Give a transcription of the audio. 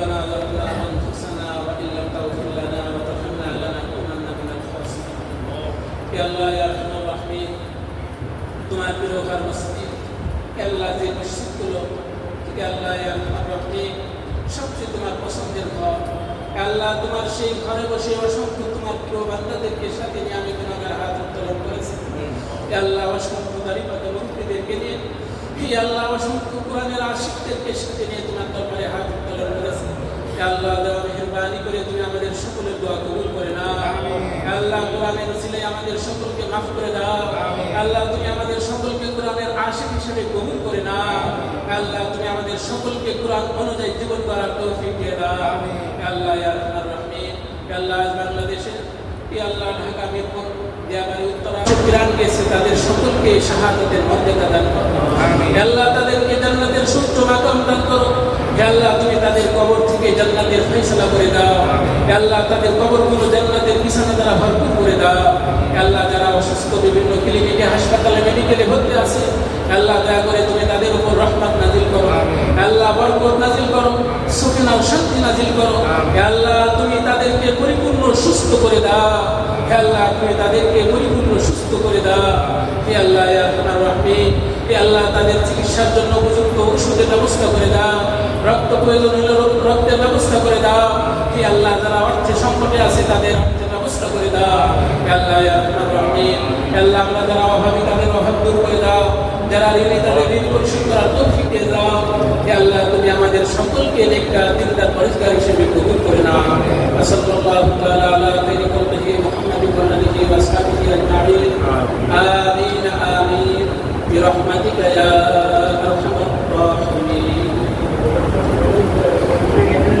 ربنا ظلمنا انفسنا وان لم تغفر لنا وترحمنا لنكونن من الخاسرين يا الله يا ارحم الراحمين তোমার প্রিয়কার মসজিদ আল্লাহ যে মসজিদগুলো থেকে আল্লাহ ইয়া আরহামার রাহিম সবচেয়ে তোমার পছন্দের ঘর আল্লাহ তোমার সেই ঘরে বসে অসংখ্য তোমার প্রিয় বান্দাদেরকে সাথে নিয়ে আমি গুণাগার হাত উত্তোলন করেছি হে আল্লাহ অসংখ্য দাঁড়িপাত মন্ত্রীদেরকে নিয়ে হে আল্লাহ অসংখ্য কোরআনের আশিকদেরকে সাথে নিয়ে তোমার দরবারে আল্লাহ দেওয়া মেহরবানি করে তুমি আমাদের সকলের দোয়া কবুল করে নাও। আল্লাহ কোরআনের উসিলায় আমাদের সকলকে মাফ করে দাও। আল্লাহ তুমি আমাদের সকলকে কোরআনের আশিক হিসেবে কবুল করে নাও। আল্লাহ তুমি আমাদের সকলকে কোরআন অনুযায়ী জীবন করার তৌফিক দিয়ে দাও। আল্লাহ ইয়া আরহামার আল্লাহ আজ বাংলাদেশে ই আল্লাহ ঢাকা মিরপুর দিয়াবাড়ি উত্তরা গ্রাম গেছে তাদের সকলকে শাহাদাতের মর্যাদা দান করো। আল্লাহ তাদেরকে জান্নাতের সূত্র মাকাম দান করো। আল্লাহ তুমি তাদের কবর থেকে জান্নাতের ফয়সালা করে দাও আল্লাহ তাদের কবরগুলো জান্নাতের বিছানা দ্বারা ভরপুর করে দাও আল্লাহ যারা অসুস্থ বিভিন্ন ক্লিনিকে হাসপাতালে মেডিকেলে ভর্তি আছে আল্লাহ দয়া করে তুমি তাদের উপর রহমত নাজিল করো আল্লাহ বরকত নাজিল করো শান্তি নাজিল করো আল্লাহ তুমি তাদেরকে পরিপূর্ণ সুস্থ করে দাও হে আল্লাহ তুমি তাদেরকে পরিপূর্ণ সুস্থ করে দাও হে আল্লাহ ইয়া আরহামার হে আল্লাহ তাদের চিকিৎসার জন্য উপযুক্ত ওষুধের ব্যবস্থা করে দাও প্রয়োজন হলে রক্তের ব্যবস্থা করে দাও। হে আল্লাহ যারা অর্থে সংকটে আছে তাদের অর্থের ব্যবস্থা করে দাও। আল্লাহ আল্লাহ আমরা যারা অভাবী তাদের অভাব দূর করে দাও। যারা ঋণী তাদের ঋণ পরিশোধ করার তৌফিক দিয়ে দাও। হে আল্লাহ তুমি আমাদের সকলকে একটা দিনদার পরিষ্কার হিসেবে কবুল করে নাও। আসাল্লাল্লাহু তাআলা আমিন। আমিন برحمتك يا